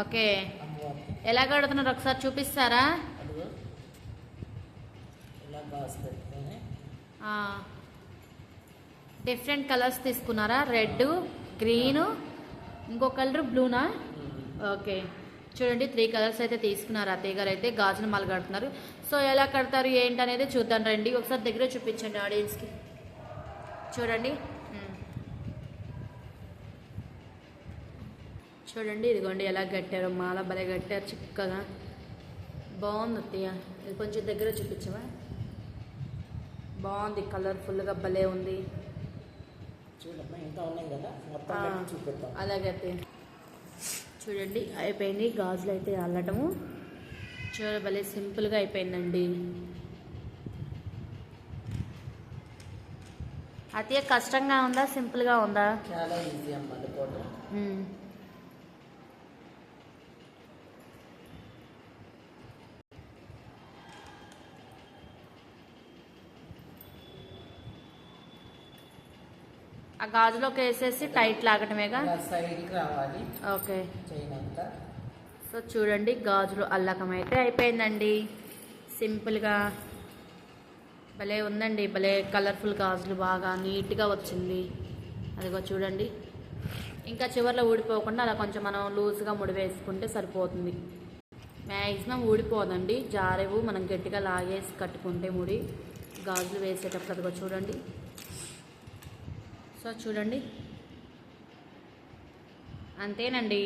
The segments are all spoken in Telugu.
ఓకే. ఎలా కడుతున్నారు? ఒకసారి చూపిస్తారా? డిఫరెంట్ కలర్స్ తీసుకున్నారా? రెడ్ గ్రీన్ ఇంకో కలర్ బ్లూనా ఓకే. చూడండి త్రీ కలర్స్ అయితే తీసుకున్నారు. అత్తయ్య గారు అయితే గాజులు మాల కడుతున్నారు. సో ఎలా కడతారు ఏంటి అనేది చూద్దాం రండి. ఒకసారి దగ్గర చూపించండి ఆడియన్స్కి చూడండి. చూడండి ఇదిగోండి ఎలా కట్టారు మాల భలే కట్టారు చిక్కగా. బాగుంది అత్తయ్య. ఇది కొంచెం దగ్గర చూపించవా? బాగుంది కలర్ఫుల్గా భలే ఉంది. చూడమ్మా ఇంకా ఉన్నాయి కదా మొత్తం ఆ. పెట్టి చూపిద్దాం. అలాగే అత్తయ్య. చూడండి అయిపోయింది గాజులు అయితే అల్లటము. చూడ భలే సింపుల్గా అయిపోయిందండి. అత్తయ్య కష్టంగా ఉందా సింపుల్గా ఉందా? చాలా ఈజీ అమ్మ ఆ గాజులోకి వేసేసి టైట్ లాగటమేగా? ఇలా సైడ్కి రావాలి. ఓకే. సో చూడండి గాజులు అల్లకం అయితే అయిపోయిందండి. సింపుల్గా భలే ఉందండి భలే కలర్ఫుల్ గాజులు బాగా నీట్గా వచ్చింది. అదిగో చూడండి. ఇంకా చివర్లో ఊడిపోకుండా అలా కొంచెం మనం లూజ్గా ముడి వేసుకుంటే సరిపోతుంది. మ్యాక్సిమం ఊడిపోదండి. జారేవు మనం గట్టిగా లాగేసి కట్టుకుంటే ముడి. గాజులు వేసేటప్పుడు అదిగో చూడండి. సో చూడండి. అంతేనండి.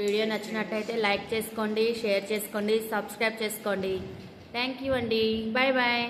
వీడియో నచ్చినట్టయితే లైక్ చేసుకోండి షేర్ చేసుకోండి సబ్స్క్రైబ్ చేసుకోండి. థ్యాంక్ యూ అండి. Bye bye